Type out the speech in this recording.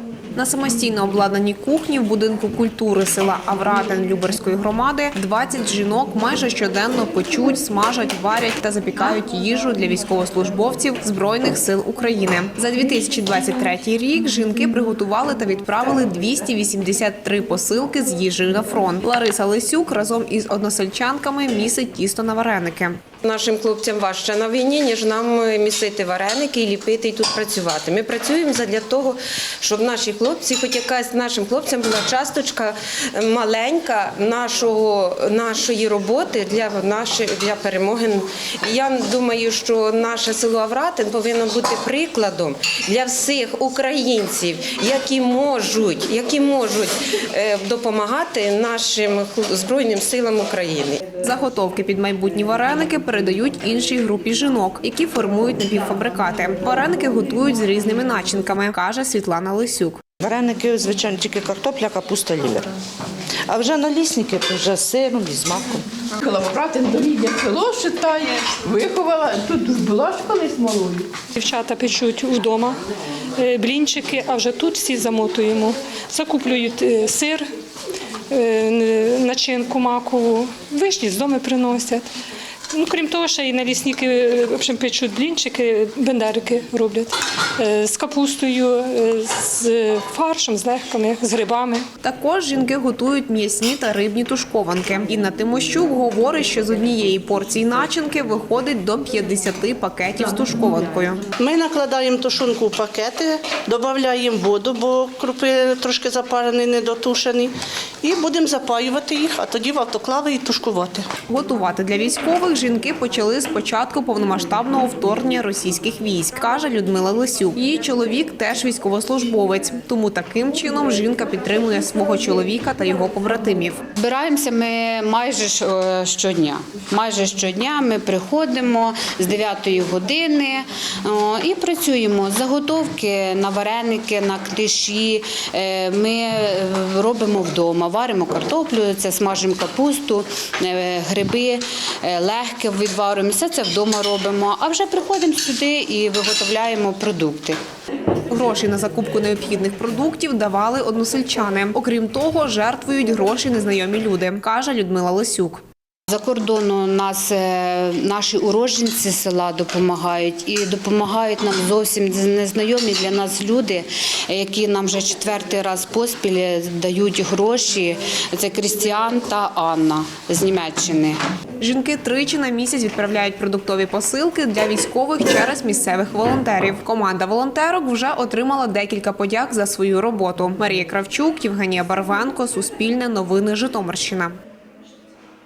Mm-hmm. На самостійно обладнаній кухні в будинку культури села Авратин Люберської громади 20 жінок майже щоденно печуть, смажать, варять та запікають їжу для військовослужбовців Збройних сил України. За 2023 рік жінки приготували та відправили 283 посилки з їжею на фронт. Лариса Лисюк разом із односельчанками місить тісто на вареники. Нашим хлопцям важче на війні, ніж нам місити вареники і ліпити і тут працювати. Ми працюємо для того, щоб наші хлопці, хоч якась нашим хлопцям була часточка маленька нашого, нашої роботи для, нашої, для перемоги. Я думаю, що наше село Авратин повинно бути прикладом для всіх українців, які можуть, які можуть е, допомагати нашим Збройним силам України. Заготовки під майбутні вареники передають іншій групі жінок, які формують напівфабрикати. Вареники готують з різними начинками, каже Світлана Лисюк. Вареники, звичайно, тільки картопля, капуста, лівер. А вже налісники вже з сиром і з маком. Їхала в Братин село Шитає, виховала. Тут була ж колись малою. Дівчата печуть вдома е, блінчики, а вже тут всі замотуємо. Закуплюють е, сир, е, начинку макову, вишні з дому приносять. Ну, крім того, ще і налісники е, в общем, печуть блінчики, бендерики роблять е, з капустою, е, з фаршем, з легками, з грибами. Також жінки готують м'ясні та рибні тушкованки. Інна Тимощук говорить, що з однієї порції начинки виходить до 50 пакетів з тушкованкою. Ми накладаємо тушунку в пакети, додаємо воду, бо крупи трошки запарені, недотушені. І будемо запаювати їх, а тоді в автоклави і тушкувати. Готувати для військових жінки почали з початку повномасштабного вторгнення російських військ, каже Людмила Лисюк. Її чоловік теж військовослужбовець, тому таким чином жінка підтримує свого чоловіка та його побратимів. Збираємося ми майже е, щодня. Майже щодня ми приходимо з 9 години і працюємо. Заготовки на вареники, на книжі е, ми е, робимо вдома. Варимо картоплю, це смажимо капусту, гриби, е, легке відварюємо. Все це вдома робимо. А вже приходимо сюди і виготовляємо продукти. Гроші на закупку необхідних продуктів давали односельчани. Окрім того, жертвують гроші незнайомі люди, каже Людмила Лисюк. За кордону нас е, наші уроженці села допомагають і допомагають нам зовсім незнайомі для нас люди, які нам вже четвертий раз поспіль дають гроші. Це Крістіан та Анна з Німеччини. Жінки тричі на місяць відправляють продуктові посилки для військових через місцевих волонтерів. Команда волонтерок вже отримала декілька подяк за свою роботу. Марія Кравчук, Євгенія Барвенко, Суспільне новини Житомирщина.